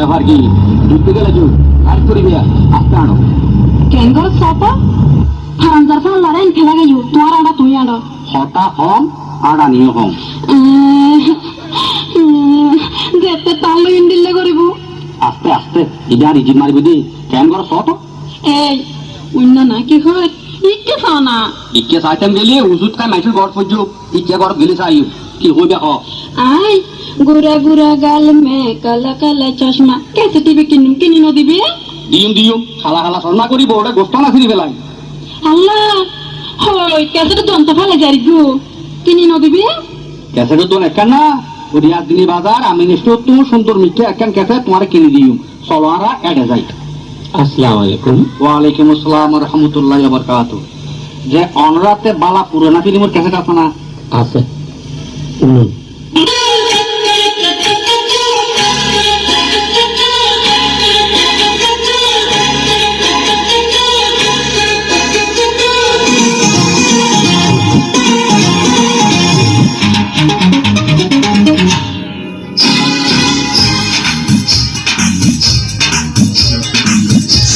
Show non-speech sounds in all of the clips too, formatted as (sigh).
ব্যাপার কি? ঢুকতে গেলে যু আর করি বিয়া। আস্তে আনো কেন গো সাপা? হারামজার ফান লড়াই খেলা গেছু তোমার আড়া তুই আড়া। হতা হম আড়া নিয়ে হম। যেতে তাহলে ইন্দিল্লে করিব। আস্তে আস্তে। ইডার ইজি মারবি দি। কেন করো শত এই অন্য না কি হয়? ইকে চাও না। ইকে চাইতাম গেলি উজুত খাই মাইছিল ঘর পর্য ইকে ঘর গেলি চাই। কি হইবে হ? আই গুড়া গুড়া গাল মে কালা কালা চশমা কেসে টিভি কিনুম কিনি ন দিবি দিম দিম খালা খালা সন্না করিব ওটা গোস্ত না ফিরি পেলাই আল্লাহ হই কেসে তো দন্ত ফালে যাই গো কিনি ন দিবি ক্যাসেটের দোন একখান না রিয়াজ দিনী বাজার আমি নিশ্চয় তুমি সুন্দর মিষ্টি একখান ক্যাসেট তোমার কিনে দিও চলো আরা এডে যাই আসসালামু আলাইকুম ওয়ালাইকুম আসসালাম রহমতুল্লাহ বরকাত যে অনরাতে বালা পুরানা ফিল্মের ক্যাসেট আছে না আছে শুনুন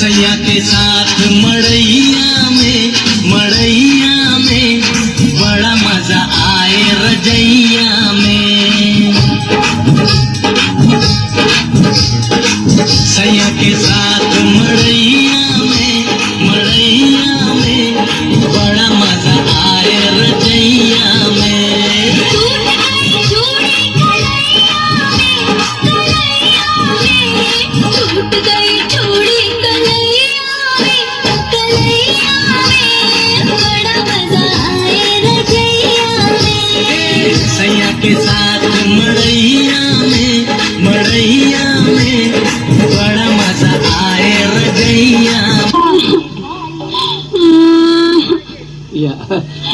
सैया के साथ मड़ैया में मड़ैया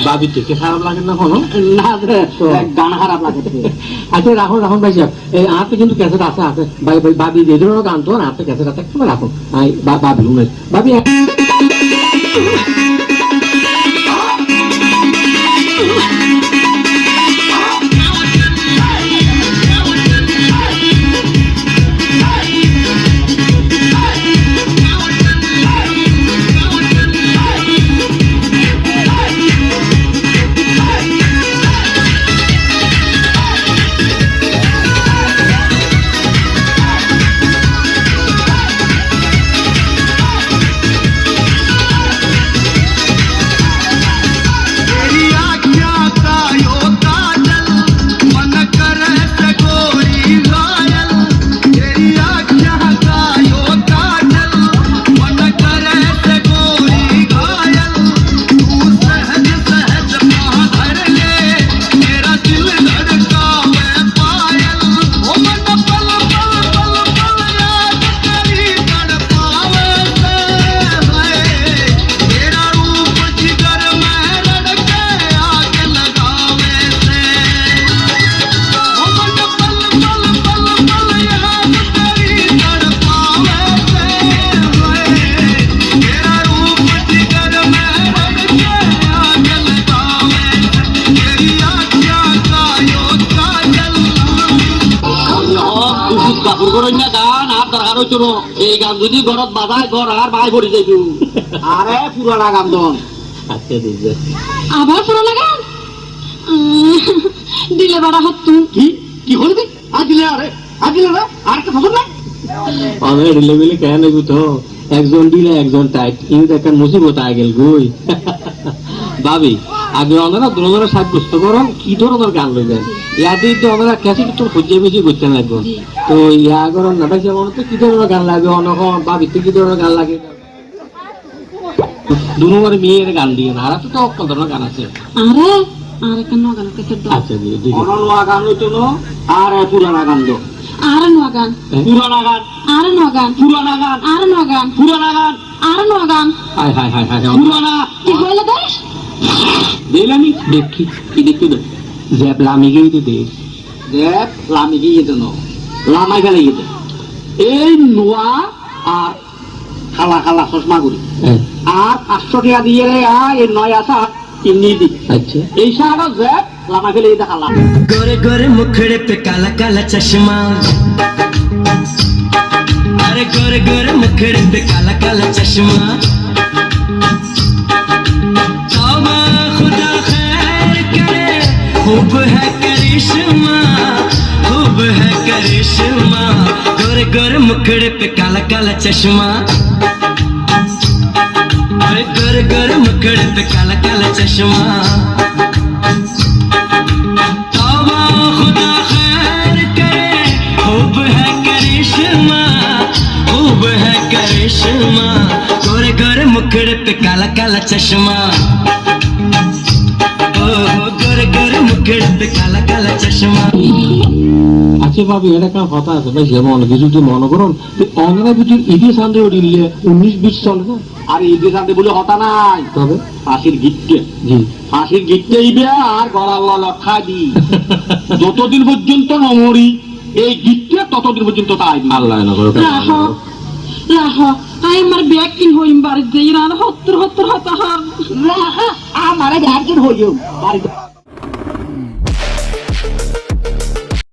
বাবি থেকে খারাপ লাগে না কোনো? না গান খারাপ লাগে আচ্ছা রাখুন রাখুন ভাই সাহেব এই হাতে কিন্তু ক্যাসেট আছে আছে। ভাই ভাই বাবি যে ধরনের গান তো হাতে ক্যাসেট আছে রাখুন বাবি বাবি গান আর দরকার হইতো না। এই গান যদি ঘরত বাজায় ঘর আর বাই পড়ি যাইতো। আরে পুরানা গান দন আচ্ছা আবার পুরো লাগা দিলে বাড়া হাত তুই কি? কি হলবি আজিলে আরে আজিলে না? আর একটা খবর নাই? আমি রিলে মিলে কেন তো একজন দিলে একজন টাইট। কিন্তু একটা মুসিবত আয় গেল গুই। ভাবি আগে ওনারা দুজনের সাব্যস্ত করুন কি ধরনের গান লইবেন ইয়াদি তো ওনারা ক্যাসেট তো খুঁজে বেশি করতেন একজন তো ইয়া করুন না ভাই আমার তো কি ধরনের গান লাগবে অনখন ভাবি তো কি ধরনের গান লাগে? দুনুবার মেয়ের গান দিয়ে না আর তো অক্কল ধরনের গান আছে। আরে আরে কেন গান কেসে দাও আচ্ছা দিদি দিদি অননোয়া গান হইতো না আর পুরানা গান দো। আরে নোয়া গান। পুরানা গান। আরে নোয়া গান। পুরানা গান। আরে নোয়া গান। পুরানা গান। আরে নোয়া গান। হাই হাই হাই হাই পুরানা। কি হইলে দেশ Dela ni কি idekki de. Zep লামি ge ite de. Zep lami ge ite no. Lama gele ite. এই নোয়া আর খালা খালা চশমা করি আর পাঁচশো টাকা দিয়ে এই নয় আসা কিনি দি আচ্ছা এই সাহারা জেব লামা গেলে এটা খালা গরে গরে মুখড়ে পে কালা কালা চশমা আরে গরে গরে মুখড়ে পে কালা কালা চশমা खूब है करिश्मा, खूब है करिश्मा। गोर गोर मुखड़े पे काला काला चश्मा। गोर गोर मुखड़े पे काला काला चश्मा। करे है है करिश्मा। गोरे गोरे मुखड़े पे काला काला चश्मा। আচ্ছা ভাবি এটা কথা আছে ভাই সে মনে কিছু যদি মনে করুন সান্দে উঠিলে উনিশ বিশ চলে না? আর শান্তি বলে হতা নাই। তবে? ফাঁসির গিট্টে। জি। ফাঁসির গিট্টে ইবে আর লক্ষা দি। (laughs) যতদিন পর্যন্ত নমরি এই গিট্টে ততদিন পর্যন্ত তাই আল্লাহ না করে রাহ রাহ আই আমার ব্যাগ কিন হইম বাড়িতে ইরান হত্তর হত্তর হতা হর আমার হইও বাড়িতে।